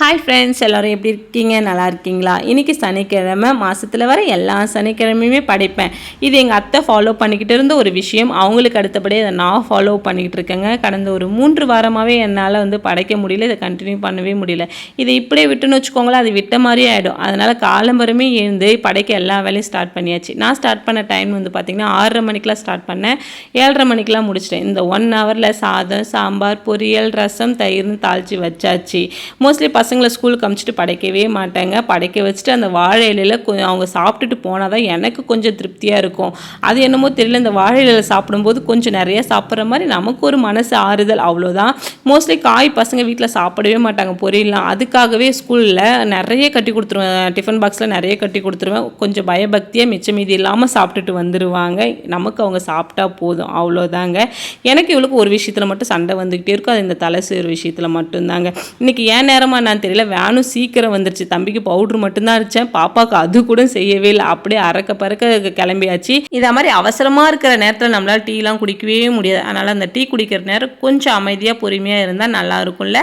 Hi friends எல்லோரும் எப்படி இருக்கீங்க? நல்லா இருக்கீங்களா? இன்றைக்கி சனிக்கிழமை மாதத்தில் வர எல்லா சனிக்கிழமையுமே படைப்பேன். இது எங்கள் அத்தை ஃபாலோ பண்ணிக்கிட்டு இருந்த ஒரு விஷயம். அவங்களுக்கு அடுத்தபடியே அதை நான் ஃபாலோ பண்ணிக்கிட்டு இருக்கேங்க. கடந்த ஒரு மூன்று வாரமாகவே என்னால் வந்து படைக்க முடியல. இதை கண்டினியூ பண்ணவே முடியல. இதை இப்படியே விட்டுன்னு வச்சுக்கோங்களேன் அது விட்ட மாதிரியே ஆகிடும் அதனால் காலம்பரமே எழுந்து படைக்க எல்லா வேலையும் ஸ்டார்ட் பண்ணியாச்சு. நான் ஸ்டார்ட் பண்ண டைம் வந்து பார்த்திங்கன்னா ஆறரை மணிக்கெலாம் ஸ்டார்ட் பண்ணேன். ஏழரை மணிக்கெலாம் முடிச்சிட்டேன். இந்த ஒன் ஹவரில் சாதம் சாம்பார் பொரியல் ரசம் தயிர்னு தாளித்து வச்சாச்சு. மோஸ்ட்லி பசங்களை ஸ்கூலுக்கு அமுச்சிட்டு படைக்கவே மாட்டாங்க. படைக்க வச்சுட்டு அந்த வாழை இலையில் கொஞ்சம் அவங்க சாப்பிட்டுட்டு போனால் தான் எனக்கு கொஞ்சம் திருப்தியாக இருக்கும். அது என்னமோ தெரியல இந்த வாழை இலையில் சாப்பிடும்போது கொஞ்சம் நிறைய சாப்பிட்ற மாதிரி நமக்கு ஒரு மனசு ஆறுதல். அவ்வளோதான். மோஸ்ட்லி காய் பசங்க வீட்டில் சாப்பிடவே மாட்டாங்க பொரியலாம் அதுக்காகவே ஸ்கூலில் நிறைய கட்டி கொடுத்துருவேன். டிஃபன் பாக்ஸில் நிறைய கட்டி கொடுத்துருவேன். கொஞ்சம் பயபக்தியாக மிச்சம் மீதி இல்லாமல் சாப்பிட்டுட்டு வந்துடுவாங்க நமக்கு அவங்க சாப்பிட்டா போதும். அவ்வளோதாங்க. எனக்கு இவளுக்கு ஒரு விஷயத்தில் மட்டும் சண்டை வந்துக்கிட்டே இருக்கும். அது இந்த தலை சீர் விஷயத்தில் மட்டும்தாங்க. இன்றைக்கி ஏன் நேரமாக நான் தெரியல. வேனும் சீக்கிரம் வந்துருச்சு. தம்பிக்கு பவுட்ரு மட்டும்தான் அடித்தேன் பாப்பாவுக்கு அது கூட செய்யவே இல்லை. அப்படியே அறக்க பறக்க கிளம்பியாச்சு. இதை மாதிரி அவசரமாக இருக்கிற நேரத்தில் நம்மளால் டீலாம் குடிக்கவே முடியாது. அதனால் அந்த டீ குடிக்கிற நேரம் கொஞ்சம் அமைதியாக பொறுமையாக இருந்தால் நல்லா இருக்கும்ல?